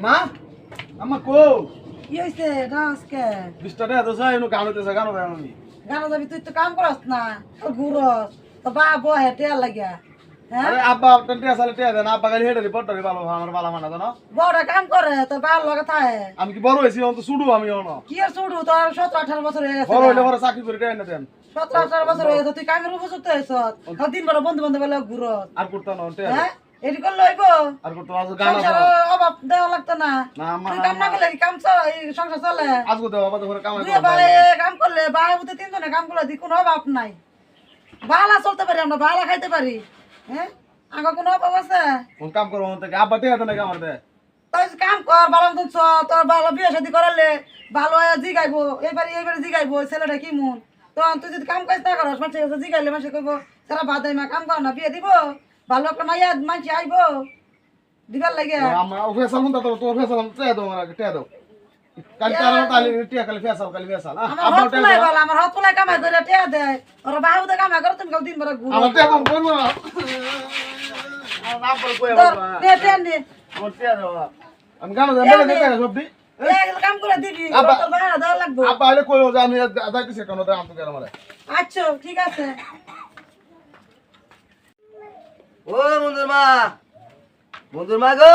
আম্মা আম্মা কো কি হয়েছে ডান্সকে বিশটা টাকা তো চাই গান হইতেছে গান হবে আমি গানা যাবি তুই তো কাম করস না তো ঘুরস তো বা বহে টেয়া লাগিয়া। হ্যাঁ? আরে আব্বা আপনার টিয়া সালে টিয়া দেন আব্বা খালি হেঁটে রিপোর্ট করে ভালো আমার ভালো মানা জানো? বড় কাম করে তো বার লগে থাকে। আমি কি বড় হয়েছি অন্ত শুডু আমি অন? কি আর শুরু তোর সতেরো আঠারো বছর হয়ে গেছে বড় হইলে বড় চাকরি করে টিয়া এনে দেন। সতেরো আঠারো বছর হয়ে গেছে তুই কামের উপযুক্ত হয়েছ। দিন বড় বন্ধু বান্ধব বেলা ঘুরস আর করতে না টিয়া এটি করলে আর করতে আজ গান অভাব দেওয়া লাগতো না। না তুই কাম না করলে কাম সংসার চলে? আজকে দেবো আবার ধরে কামাই দুই কাম করলে ভাই বুঝতে তিনজনে কাম করলে দি কোনো অভাব নাই। বালা চলতে পারি আমরা বালা খাইতে পারি। হ্যাঁ? আগে কোনো অভাব আছে? কোন কাম করব থেকে আব্বা টিয়া দেন নাকি দে তাই কাম কর ভালো মতন চ। তোর ভালো বিয়ে শাদি করালে ভালো জিগাইবো এবারে এবারে জিগাইবো ছেলেটা কি মন? তো তুই যদি কাম কাজ না করস মানুষের কাছে জিগাইলে মানুষে কইবো সারা বাদ মা কাম কর না বিয়ে দিব? ভালো একটা মাইয়া মানুষ আইবো। দিবার লাগে। আম্মা ও ফেসাল মুন্তা তো তো ফেসাল টিয়া দাও আমার টিয়া দাও কালি তার আমার তালি টিয়া কালি ফেসাল কালি ফেসাল আমার হাত টিয়া বল আমার হাত তোলাই কামাই করে টেয়া দেয় ওরা বাহুতে কামাই করে তুমি দিন বড় ঘুরো। আমার টিয়া দাও বলব না। আমার নাম বল কই ধর, আমার নে, নে। আমার টিয়া দাও আমি সব দি কাম করে দিবি। আব্বা- তোর ভাড়া লাগবে। আব্বা হলে যে আমি কেন তো মানে আচ্ছা ঠিক আছে। ও বন্ধুর মা। বন্ধুর মা গো।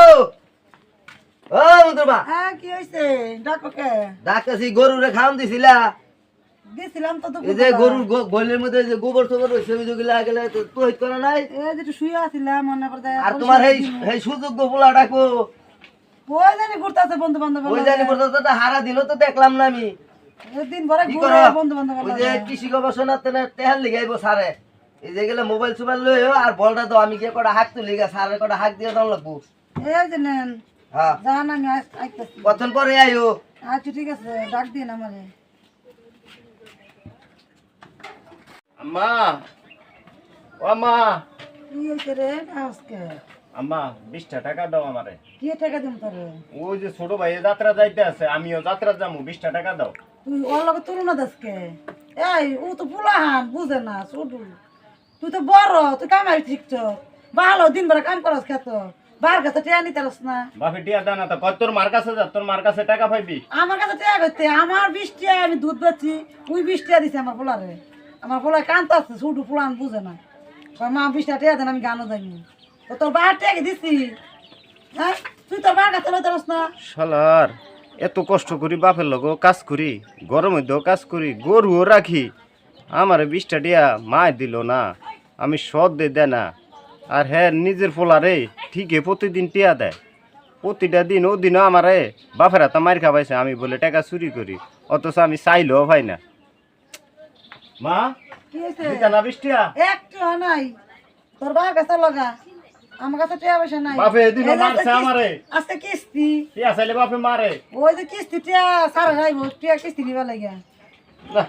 ও বন্ধুর মা। হ্যাঁ কি হয়েছে ডাকো কে? ডাকতেছি গরুরে খাওয়ান দিছিলা। দিছিলাম তো এই যে গরুর গো- মধ্যে যে গোবর টোবর রয়েছে ওই যেগুলা গেলে তো তুই করা নাই। এই যে শুয়ে আছিলাম মনে করে আর তোমার এই এই সুযোগ্য পোলা ডাকো। ওই জানি ঘুরতেছে বন্ধু বান্ধব ওই জানি হারা দিনও তো দেখলাম না আমি। দিন ভরে ঘুরে বন্ধু বান্ধব ওই যে কৃষি গবেষণা তেহার লিগাইব সারে এই যে গেলে মোবাইল সুবাইল লইও আর বলটা তো আমি গিয়ে কটা হাক তুলি গা সারে কটা হাক দিয়ে দাম লাগবো এই যে নেন। হ্যাঁ। জান আমি আস- কতক্ষণ পরে আইও। আচ্ছা ঠিক আছে ডাক দিন আমারে। আম্মা। ও আম্মা। কি হয়েছে রে আজকে? আম্মা বিশটা টাকা দাও আমারে। কি টাকা দিম তোরে? ওই যে ছোট ভাই যাত্রা যাইতে আছে আমিও যাত্রা যাব বিশটা টাকা দাও। তুই ওর লগে তুলনা দেশকে এই ও তো পুলাহান বুঝে না ছোটু। তুই তো বড় তুই কামাই ঠিক তো। ভালো দিন ভরে কাম করস খেত বার কাছে টিয়া নিতে না। বাপে টিয়া দানা তো। তোর মার কাছে যা তোর মার কাছে টাকা পাইবি? আমার কাছে টিয়া করতে আমার বিশ টিয়া আমি দুধ বেচি ওই বিশ টিয়া দিছে আমার পোলারে। আমার পোলা কান্ত আছে ছোটু পুলান বুঝে না। মা টিয়া দেন আমি গানও তো তোর বার টিয়া দিছি। হ্যাঁ? তুই তোর বার কাছে লইতে পারস না। শালার এত কষ্ট করি বাপের লগও কাজ করি গরম মধ্যেও কাজ করি গরুও রাখি। আমার বিশটা টিয়া মায় দিল না। আমি সদ দে দে না। আর হ্যাঁ নিজের পোলারে ঠিকই প্রতিদিন টিয়া দেয়। প্রতিটা দিন ও দিনও আমারে বাপের হাতে মার খাবাইছে আমি বলে টাকা চুরি করি। অথচ আমি চাইলেও পাই না। মা কি না বিশটিয়া একটু নাই। তোর বার কাছে লগা। আমার কাছে টিয়া পয়সা নাই। বাপে এদিনও মারছে আমারে। কিস্তি- আজকে কিস্তি। টিয়া চাইলে বাপে মারে। ওই যে কিস্তি টিয়া সারা যাইব টিয়া কিস্তি নিবা লাগে যা,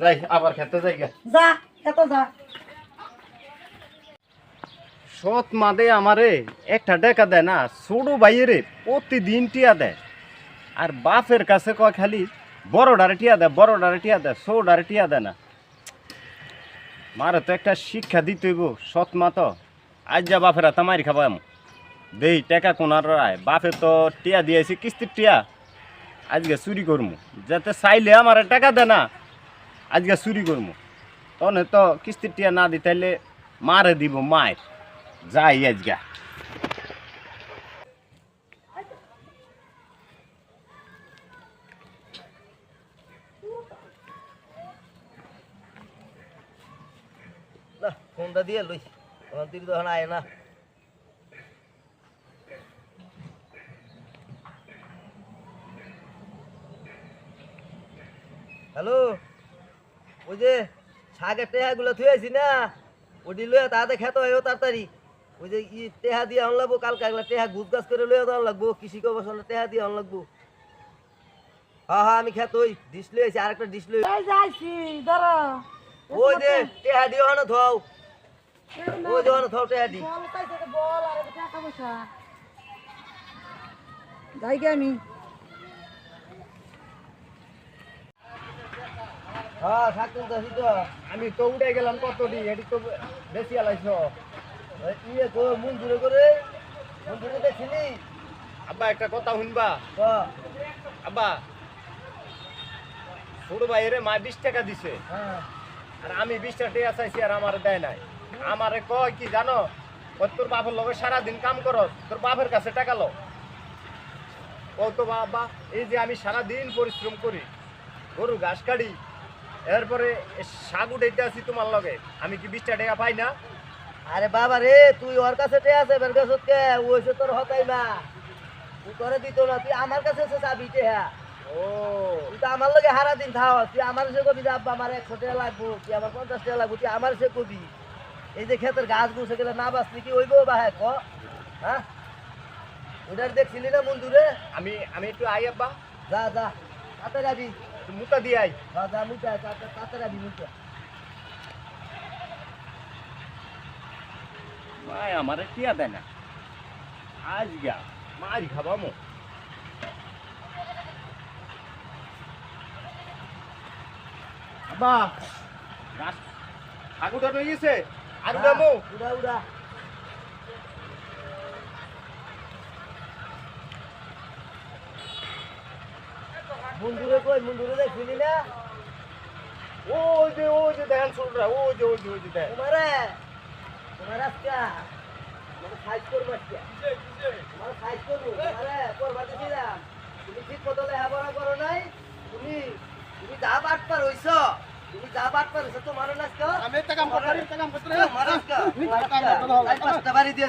যাই আবার খেতে যাই। যা এত যা। সৎ মাদে আমারে একটা টাকা দেয় না ছোট ভাইয়েরে প্রতিদিন টিয়া দেয়। আর বাপের কাছে কয় খালি বড়ডারে টিয়া দেয় বড়ডারে টিয়া দেয় ছোটডারে টিয়া দেয় না। মারে তো একটা শিক্ষা দিতে হইব সৎ মা তো। আজ যা বাপের হাতে মারি খাব এমন। দেই টাকা কোনার রায়। বাপে তো টিয়া দিয়েছি কিস্তির টিয়া। আজকে চুরি করমু। যাতে চাইলে আমার টাকা দেয় না। আজকে চুরি করমু। তখন তো কিস্তির টিয়া না দিতে তাইলে মারে দিব, মায়ের। যাই আজকে। ফোনটা দিয়ে লই। তখন তুই তখন আয় না। হ্যালো? ওই যে শাকের টেহাগুলো থুয়েছি না ওটি লইয়া তাতে খেতে হয় তাড়াতাড়ি। ওই যে ই টেহা দিয়ে আন লাগবো কালকে একলা টেহা গুছ গাছ করে লইয়া দেওয়ান লাগবো কৃষি গবেষণা টেহা দিয়ে আন লাগবো। হ্যাঁ হ্যাঁ আমি খেতে ওই ডিশ লইয়েছি আরেকটা ডিশ লই যাইছি ধরো ওই যে টেহা দিয়ে ওখানে ধোও ওই যে ওখানে ধোও টেহা দি বল আর টাকা পয়সা। যাই গে আমি। হ্যাঁ তো তো। আমি তো উঠে গেলাম কত দি এটি তো বেশি আলাইছ। ইয়ে তো মন দূরে করে মন দূরে দেখছিলি আব্বা একটা কথা শুনবা। ক আব্বা ছোট ভাইয়েরে মা বিশ টাকা দিছে। হ্যাঁ। আর আমি বিশ টাকা চাইছি আর আমার দেয় নাই। আমারে কয় কি জানো? ও তোর বাপের লগে সারাদিন কাম কর তোর বাপের কাছে টাকা লো। ও তো বাবা এই যে আমি সারাদিন পরিশ্রম করি গরু ঘাস কাটি এরপরে শাক উঠাইতে আছি তোমার লগে। আমি কি বিশটা টাকা পাই না? আরে বাবা রে তুই ওর কাছে টে আছে বের কাছে কে? ওইসে তোর হতাই না তুই করে দিত না তুই আমার কাছে এসে চাবি টে হ্যাঁ ও। তুই তো আমার লগে হারা দিন থাও তুই আমার সে কবি যে আব্বা আমার একশো টাকা লাগবো তুই আমার পঞ্চাশ টাকা লাগবো তুই আমার সে কবি। এই যে ক্ষেতের গাছ গুছে গেলে না বাঁচলি কি ওইব বা হ্যাঁ ক? হ্যাঁ? ওটার দেখছিলি না মন্দুরে আমি আমি একটু আই আব্বা। যা যা তাড়াতাড়ি একটু মুতা দিয়ে আই যা যা আয়, তাড়াতাড়ি আবি মুখে ভাই আমার টিয়া দেয় না। আজ গা মাছ খাবামো আব্বা। গাছ আগুটা রয়ে গেছে। আর উঠামো উড়া উড়া। কই মন্দুরে দেখছিলি না? ওই যে ওই যে দেখেন ছোটরা ওই যে ওই যে ওই যে দেখেন তোমারে তোমার আজকে তোমার সাইজ করব আজকে। তোমার সাইজ করব তোমারে করবা দিছিলাম তুমি ঠিক মতো লেখাপড়া করো নাই তুমি তুমি যা বাট পার হইছ তুমি যা বাট পার হইছ তোমার আজকে আমি একটা কাম করতে পারি, একটা কাম করতে পারি। তোমার আজকে পাঁচটা বাড়ি দিয়ে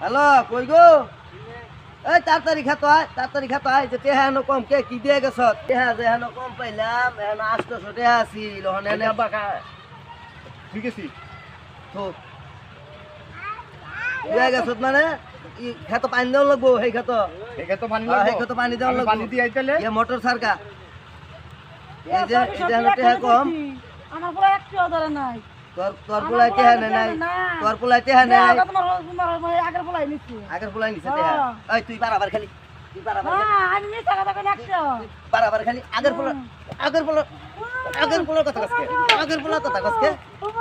হ্যালো কই গো? এই তাড়াতাড়ি খেত আয় তাড়াতাড়ি খেত আয় যে টেহা হেন কম কে কি দিয়ে গেছ? টেহা যে হেন কম পাইলাম হেন আটশোশো টেহা আছিল হন এনে খা ঠিক আছে। থুক। দিয়ে গেছ মানে? খেত পানি দেওয়া লাগবো সেই খেত একে তো পানি লাগবো। এই খেত পানি দেওয়া লাগবো। পানি দিয়ে আইতালে ইয়ে মোটর সারকা এই যে হেন টেহা কম। আমার পুরো একটু ধরে নাই। তোর তোর পোলাই টেহা নে নাই। তোর পোলাই টেহা নে নাই। মানে আগের নিচ্ছি আগের পোলাই নিছে টেহা। এই তুই বারাবার খালি তুই বারাবার হ্যাঁ আমি মিথ্যা কথা কই একশো বারাবার খালি। আগের পোলা আগের পোলা আগের পোলার কথা কসকে আগের পোলার কথা কসকে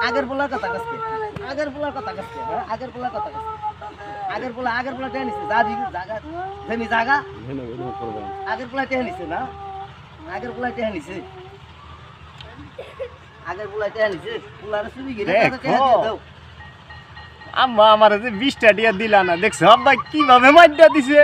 আগের পোলার কথা কসকে আগের পোলার কথা কসকে হ্যাঁ আগের পোলার কথা কসকে আগের পোলা আগের পোলা টেনে নিছে। যা দিবি জাগা। ফেমি জাগা আগের পোলা নিছে না? আগের পোলা টেনে নিছে? আম্মা আমার যে বিশটা টিয়া দিলা না দেখছ? আব্বা কীভাবে মাইটা দিছে?